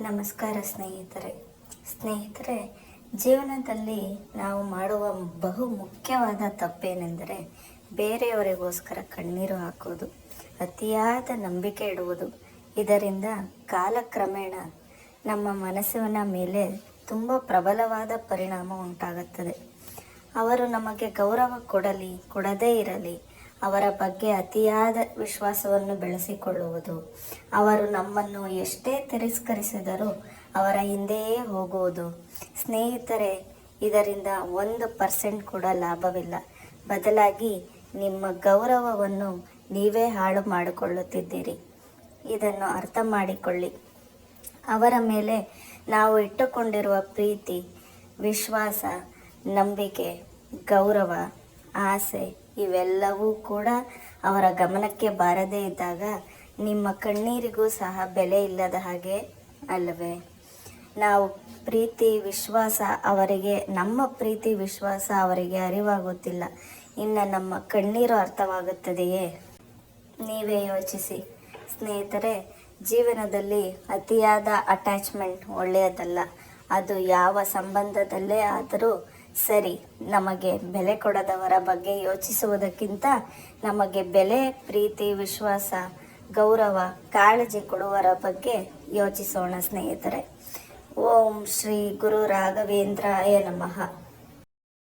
ನಮಸ್ಕಾರ ಸ್ನೇಹಿತರೆ. ಸ್ನೇಹಿತರೆ, ಜೀವನದಲ್ಲಿ ನಾವು ಮಾಡುವ ಬಹು ಮುಖ್ಯವಾದ ತಪ್ಪೇನೆಂದರೆ ಬೇರೆಯವರಿಗೋಸ್ಕರ ಕಣ್ಣೀರು ಹಾಕೋದು, ಅತಿಯಾದ ನಂಬಿಕೆ ಇಡುವುದು. ಇದರಿಂದ ಕಾಲಕ್ರಮೇಣ ನಮ್ಮ ಮನಸ್ಸಿನ ಮೇಲೆ ತುಂಬ ಪ್ರಬಲವಾದ ಪರಿಣಾಮ ಉಂಟಾಗುತ್ತದೆ. ಅವರು ನಮಗೆ ಗೌರವ ಕೊಡಲಿ, ಕೊಡದೇ ಇರಲಿ ಅವರ ಬಗ್ಗೆ ಅತಿಯಾದ ವಿಶ್ವಾಸವನ್ನು ಬೆಳೆಸಿಕೊಳ್ಳುವುದು. ಅವರು ನಮ್ಮನ್ನು ಎಷ್ಟೇ ತಿರಸ್ಕರಿಸಿದರೂ ಅವರ ಹಿಂದೆಯೇ ಹೋಗುವುದು. ಸ್ನೇಹಿತರೆ, ಇದರಿಂದ ಒಂದು ಪರ್ಸೆಂಟ್ ಕೂಡ ಲಾಭವಿಲ್ಲ. ಬದಲಾಗಿ ನಿಮ್ಮ ಗೌರವವನ್ನು ನೀವೇ ಹಾಳು ಮಾಡಿಕೊಳ್ಳುತ್ತಿದ್ದೀರಿ. ಇದನ್ನು ಅರ್ಥ ಮಾಡಿಕೊಳ್ಳಿ. ಅವರ ಮೇಲೆ ನಾವು ಇಟ್ಟುಕೊಂಡಿರುವ ಪ್ರೀತಿ, ವಿಶ್ವಾಸ, ನಂಬಿಕೆ, ಗೌರವ, ಆಸೆ ಇವೆಲ್ಲವೂ ಕೂಡ ಅವರ ಗಮನಕ್ಕೆ ಬಾರದೇ ಇದ್ದಾಗ ನಿಮ್ಮ ಕಣ್ಣೀರಿಗೂ ಸಹ ಬೆಲೆ ಇಲ್ಲದ ಹಾಗೆ ಅಲ್ಲವೇ? ನಾವು ಪ್ರೀತಿ, ವಿಶ್ವಾಸ ಅವರಿಗೆ, ನಮ್ಮ ಪ್ರೀತಿ, ವಿಶ್ವಾಸ ಅವರಿಗೆ ಅರಿವಾಗುತ್ತಿಲ್ಲ. ಇನ್ನು ನಮ್ಮ ಕಣ್ಣೀರು ಅರ್ಥವಾಗುತ್ತದೆಯೇ? ನೀವೇ ಯೋಚಿಸಿ. ಸ್ನೇಹಿತರೆ, ಜೀವನದಲ್ಲಿ ಅತಿಯಾದ ಅಟ್ಯಾಚ್ಮೆಂಟ್ ಒಳ್ಳೆಯದಲ್ಲ. ಅದು ಯಾವ ಸಂಬಂಧದಲ್ಲೇ ಆದರೂ ಸರಿ, ನಮಗೆ ಬೆಲೆ ಕೊಡದವರ ಬಗ್ಗೆ ಯೋಚಿಸುವುದಕ್ಕಿಂತ ನಮಗೆ ಬೆಲೆ, ಪ್ರೀತಿ, ವಿಶ್ವಾಸ, ಗೌರವ, ಕಾಳಜಿ ಕೊಡುವರ ಬಗ್ಗೆ ಯೋಚಿಸೋಣ ಸ್ನೇಹಿತರೆ. ಓಂ ಶ್ರೀ ಗುರು ರಾಘವೇಂದ್ರಾಯ ನಮಃ.